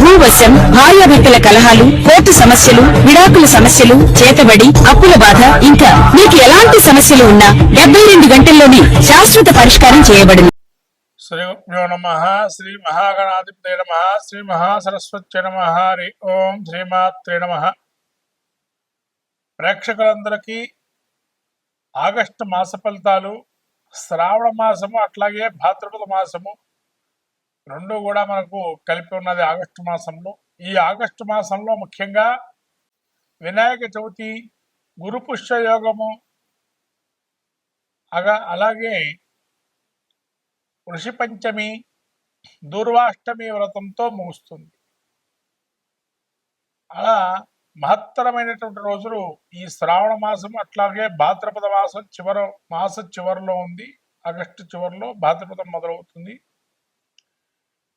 భూవశం భార్యాభర్తల కలహాలు కోర్టు సమస్యలు విడాకుల సమస్యలు చేతబడి అప్పుల బాధ ఇంకా మీకు ఎలాంటి సమస్యలు ఉన్నా డెబ్బై రెండు గంటల్లోనే శాశ్వత పరిష్కారం చేయబడింది. శ్రీ నమ శ్రీ మహాగణాధిపతి నమ శ్రీ మహాసరస్వతి నమ హరి ఓం శ్రీమాత్రే నమ. ప్రేక్షకులందరికీ ఆగస్టు మాస ఫలితాలు శ్రావణ మాసము అట్లాగే భాద్రపద మాసము రెండు కూడా మనకు కలిపి ఉన్నది ఆగస్టు మాసంలో. ఈ ఆగస్టు మాసంలో ముఖ్యంగా వినాయక చవితి గురుపుష్య యోగము అగా అలాగే ఋషి పంచమి దూర్వాష్టమి వ్రతంతో ముగుస్తుంది. అలా మహత్తరమైనటువంటి రోజులు ఈ శ్రావణ మాసం అట్లాగే భాద్రపద మాసం చివర మాస చివరిలో ఉంది. ఆగస్టు చివరిలో భాద్రపదం మొదలవుతుంది.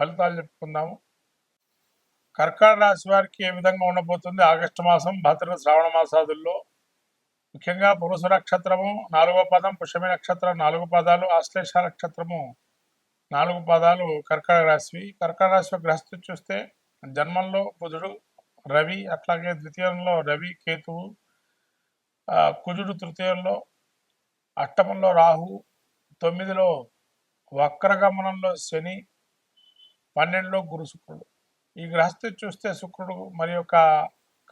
ఫలితాలు చెప్పుకుందాము. కర్కాటక రాశి వారికి ఏ విధంగా ఉండబోతుంది? ఆగస్టు మాసం భద్ర శ్రావణ మాసాదుల్లో ముఖ్యంగా పురుష నక్షత్రము నాలుగో పదం పుష్యమి నక్షత్రం నాలుగు పదాలు ఆశ్లేష నక్షత్రము నాలుగు పదాలు కర్కాటక రాశివి. కర్కాటక రాశి గ్రహస్థితి చూస్తే జన్మంలో బుధుడు రవి అట్లాగే ద్వితీయంలో రవి కేతువు కుజుడు తృతీయంలో అష్టమంలో రాహు తొమ్మిదిలో వక్రగమనంలో శని పన్నెండులో గురు శుక్రుడు. ఈ గ్రహస్థితి చూస్తే శుక్రుడు మరి యొక్క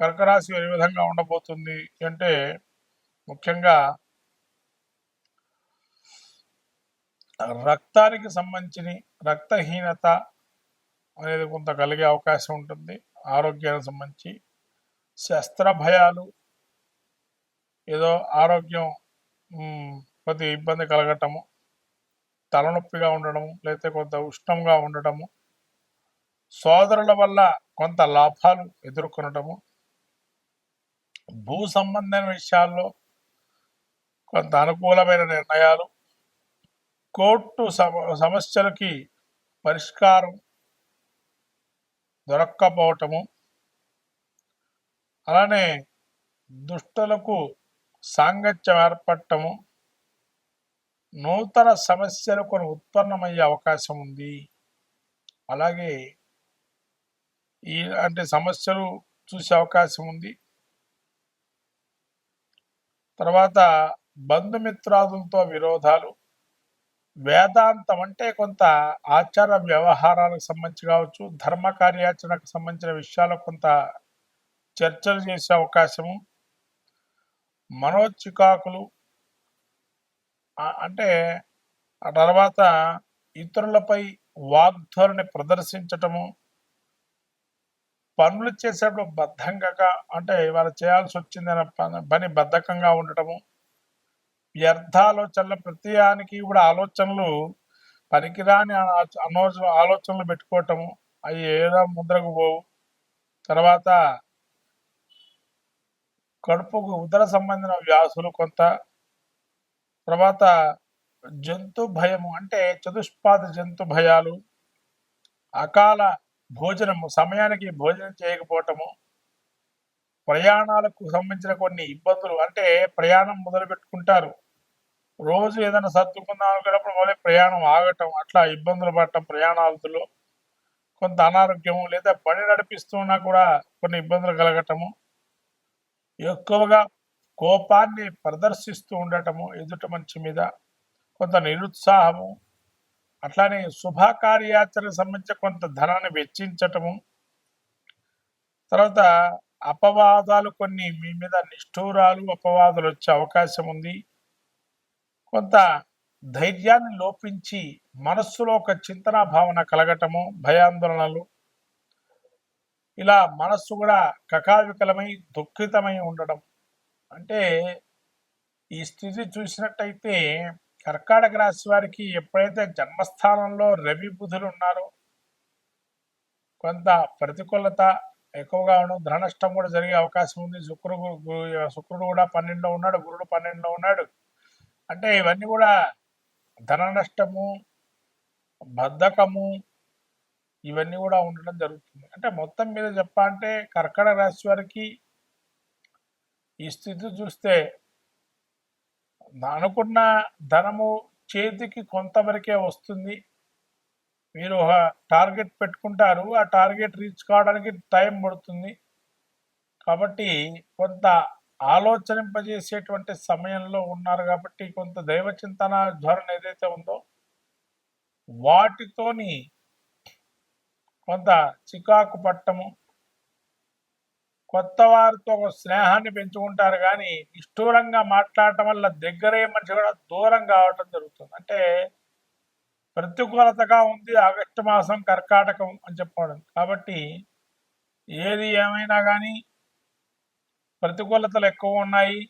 కర్కరాశి ఏ విధంగా ఉండబోతుంది అంటే ముఖ్యంగా రక్తానికి సంబంధించిన రక్తహీనత అనేది కొంత కలిగే అవకాశం ఉంటుంది. ఆరోగ్యానికి సంబంధించి శస్త్ర భయాలు ఏదో ఆరోగ్యం కొద్ది ఇబ్బంది కలగటము తలనొప్పిగా ఉండడము లేకపోతే కొంత ఉష్ణంగా ఉండటము సోదరుల వల్ల కొంత లాభాలు ఎదుర్కొనటము భూ సంబంధమైన విషయాల్లో కొంత అనుకూలమైన నిర్ణయాలు కోర్టు సమ సమస్యలకి పరిష్కారం దొరక్కపోవటము అలానే దుష్టులకు సాంగత్యం ఏర్పడటము నూతన సమస్యలు కొన్ని ఉత్పన్నమయ్యే అవకాశం ఉంది. అలాగే ఈ అంటే సమస్యలు చూసే అవకాశం ఉంది. తర్వాత బంధుమిత్రాదులతో విరోధాలు. వేదాంతం అంటే కొంత ఆచార వ్యవహారాలకు సంబంధించి కావచ్చు ధర్మ కార్యాచరణకు సంబంధించిన విషయాలు కొంత చర్చలు చేసే అవకాశము మనోచికాకులు. అంటే ఆ తర్వాత ఇతరులపై వాగ్ధోరణి ప్రదర్శించటము. పనులు చేసేటప్పుడు బద్ధంగా అంటే ఇవాళ చేయాల్సి వచ్చిందనే పని బద్ధకంగా ఉండటము వ్యర్థాలోచనలు ప్రతి దానికి కూడా ఆలోచనలు పనికిరాని ఆ- అనోచ ఆలోచనలు పెట్టుకోవటము అవి ఏదో ముద్రకు పోవు. తర్వాత కడుపుకు ఉదర సంబంధించిన వ్యాసులు కొంత తర్వాత జంతు భయము అంటే చతుష్పాద జంతు భయాలు అకాల భోజనము సమయానికి భోజనం చేయకపోవటము ప్రయాణాలకు సంబంధించిన కొన్ని ఇబ్బందులు. అంటే ప్రయాణం మొదలు పెట్టుకుంటారు. రోజు ఏదైనా సర్దుకుందాం అనుకున్నప్పుడు మళ్ళీ ప్రయాణం ఆగటం అట్లా ఇబ్బందులు పడటం ప్రయాణాలతో. కొంత అనారోగ్యము లేదా బండి నడిపిస్తున్నా కూడా కొన్ని ఇబ్బందులు కలగటము. ఎక్కువగా కోపాన్ని ప్రదర్శిస్తూ ఉండటము ఎదుట మంచి మీద. కొంత నిరుత్సాహము అట్లానే శుభకార్యాచరణ సంబంధించి కొంత ధనాన్ని వెచ్చించటము తర్వాత అపవాదాలు కొన్ని మీ మీద నిష్ఠూరాలు అపవాదాలు వచ్చే అవకాశం ఉంది. కొంత ధైర్యాన్ని లోపించి మనస్సులో ఒక చింతన భావన కలగటము భయాందోళనలు. ఇలా మనస్సు కూడా కకావికలమై దుఃఖితమై ఉండడం అంటే ఈ స్థితి చూసినట్టయితే కర్కాటక రాశి వారికి ఎప్పుడైతే జన్మస్థానంలో రవి బుధులు ఉన్నారో కొంత ప్రతికూలత ఎక్కువగా ఉండడం ధన కూడా జరిగే అవకాశం ఉంది. శుక్రుడు గు- శుక్రుడు కూడా పన్నెండులో ఉన్నాడు గురుడు పన్నెండులో ఉన్నాడు. అంటే ఇవన్నీ కూడా ధన నష్టము బద్ధకము ఇవన్నీ కూడా ఉండడం జరుగుతుంది. అంటే మొత్తం మీద చెప్పాలంటే కర్కటక రాశి వారికి ఈ స్థితి చూస్తే అనుకున్న ధనము చేతికి కొంతవరకే వస్తుంది. మీరు ఒక టార్గెట్ పెట్టుకుంటారు. ఆ టార్గెట్ రీచ్ కావడానికి టైం పడుతుంది. కాబట్టి కొంత ఆలోచనింపజేసేటువంటి సమయంలో ఉన్నారు కాబట్టి కొంత దైవ చింతన ధోరణి ఏదైతే ఉందో వాటితోని కొంత చికాకు పట్టము కొత్త వారితో ఒక స్నేహాన్ని పెంచుకుంటారు కానీ నిష్ఠూరంగా మాట్లాడటం వల్ల దగ్గరే మనిషి కూడా దూరం కావటం జరుగుతుంది. అంటే ప్రతికూలతగా ఉంది ఆగస్టు మాసం కర్కాటకం అని చెప్పడం. కాబట్టి ఏది ఏమైనా కానీ ప్రతికూలతలు ఎక్కువ ఉన్నాయి.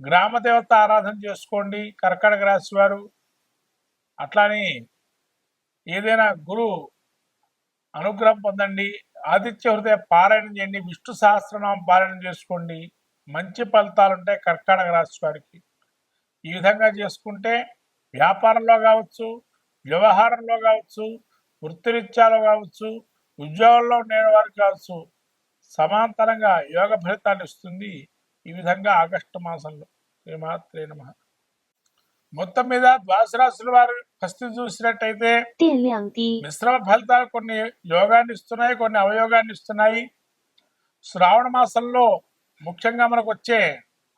గ్రామ దేవత ఆరాధన చేసుకోండి. కర్కాటక రాశి వారు. అట్లానే ఏదైనా గురువు అనుగ్రహం పొందండి. ఆదిత్య హృదయ పారాయణం చేయండి. విష్ణు సహస్రనామం పారాయణం చేసుకోండి. మంచి ఫలితాలు ఉంటాయి కర్కాటక రాశి వారికి. ఈ విధంగా చేసుకుంటే వ్యాపారంలో కావచ్చు వ్యవహారంలో కావచ్చు వృత్తిరీత్యాలో కావచ్చు ఉద్యోగంలో ఉండే వారికి కావచ్చు సమాంతరంగా యోగ ఫలితాన్ని ఇస్తుంది. ఈ విధంగా ఆగస్టు మాసంలో. శ్రీమాత్రే నమ. మొత్తం మీద ద్వాసరాశుల వారు ఫస్ట్ చూసినట్టయితే మిశ్రమ ఫలితాలు కొన్ని యోగాన్ని ఇస్తున్నాయి కొన్ని అవయోగాన్ని ఇస్తున్నాయి. శ్రావణ మాసంలో ముఖ్యంగా మనకు వచ్చే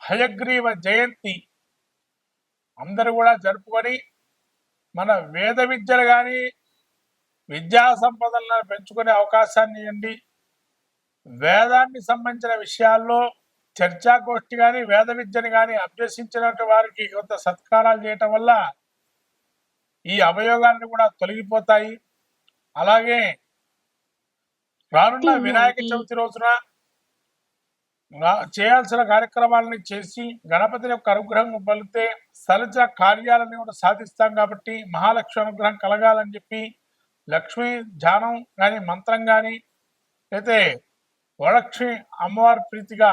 హయగ్రీవ జయంతి అందరూ కూడా జరుపుకొని మన వేద విద్యలు కానీ విద్యా సంపదలను పెంచుకునే అవకాశాన్ని ఇవ్వండి. వేదానికి సంబంధించిన విషయాల్లో చర్చాగోష్ఠి కానీ వేద విద్యను కానీ అభ్యసించినట్టు వారికి కొంత సత్కారాలు చేయటం వల్ల ఈ అవయోగాలను కూడా తొలగిపోతాయి. అలాగే రానున్న వినాయక చవితి రోజున చేయాల్సిన కార్యక్రమాలని చేసి గణపతి యొక్క అనుగ్రహం పలితే సలజ కార్యాలను కూడా సాధిస్తాం కాబట్టి మహాలక్ష్మి అనుగ్రహం కలగాలని చెప్పి లక్ష్మీ ధ్యానం కానీ మంత్రం కానీ అయితే వరలక్ష్మి అమ్మవారి ప్రీతిగా